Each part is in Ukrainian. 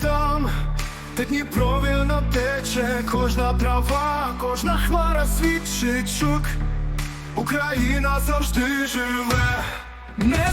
там, де Дніпро вільно тече, кожна трава, кожна хмара свідчить чук Україна завжди живе. Не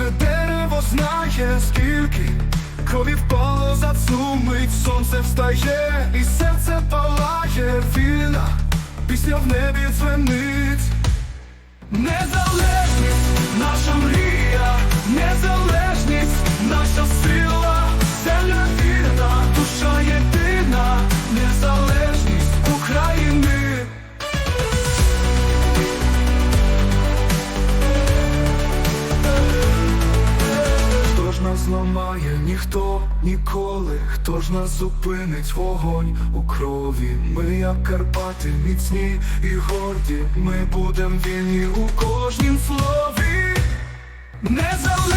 кожне дерево знає, скільки крові впало за цю сонце встає, і серце палає вільна, пісня в небі дзвенить. Зламає, ніхто ніколи, хто ж нас зупинить вогонь у крові. Ми, як Карпати, міцні і горді, ми будем вільні у кожнім слові. Незалежність,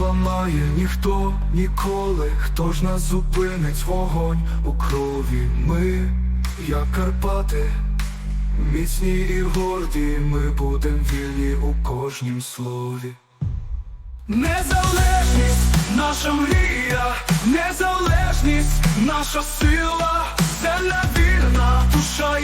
зламає, ніхто ніколи, хто ж нас зупинить вогонь у крові. Ми, як Карпати, міцні і горді, ми будем вільні у кожнім слові. Незалежність, наша мрія, незалежність, наша сила, земля вільна, душа